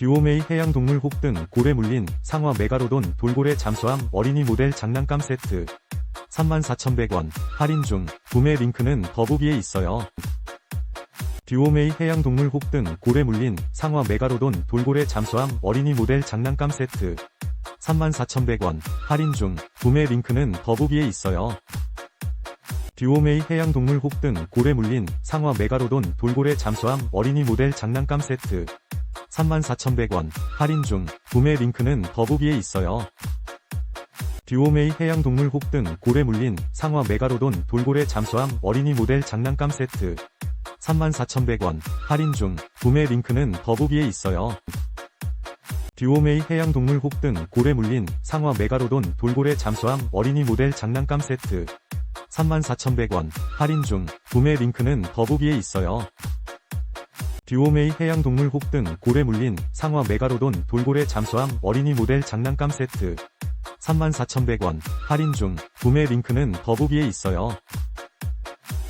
듀오메이 해양동물 혹 등 고래 물린 상어 메가로돈 돌고래 잠수함 어린이 모델 장난감 세트. 34,100원. 할인 중. 구매 링크는 더보기에 있어요. 듀오메이 해양동물 혹 등 고래 물린 상어 메가로돈 돌고래 잠수함 어린이 모델 장난감 세트. 34,100원. 할인 중. 구매 링크는 더보기에 있어요. 듀오메이 해양동물 혹 등 고래 물린 상어 메가로돈 돌고래 잠수함 어린이 모델 장난감 세트 34,100원 할인 중 구매 링크는 더보기에 있어요. 듀오메이 해양동물 혹 등 고래 물린 상어 메가로돈 돌고래 잠수함 어린이 모델 장난감 세트 34,100원 할인 중 구매 링크는 더보기에 있어요. 듀오메이 해양동물 혹 등 고래 물린 상어 메가로돈 돌고래 잠수함 어린이 모델 장난감 세트 34,100원 할인 중 구매 링크는 더보기에 있어요. 듀오메이 해양동물 혹 등 고래 물린 상어 메가로돈 돌고래 잠수함 어린이 모델 장난감 세트. 34,100원. 할인 중. 구매 링크는 더보기에 있어요.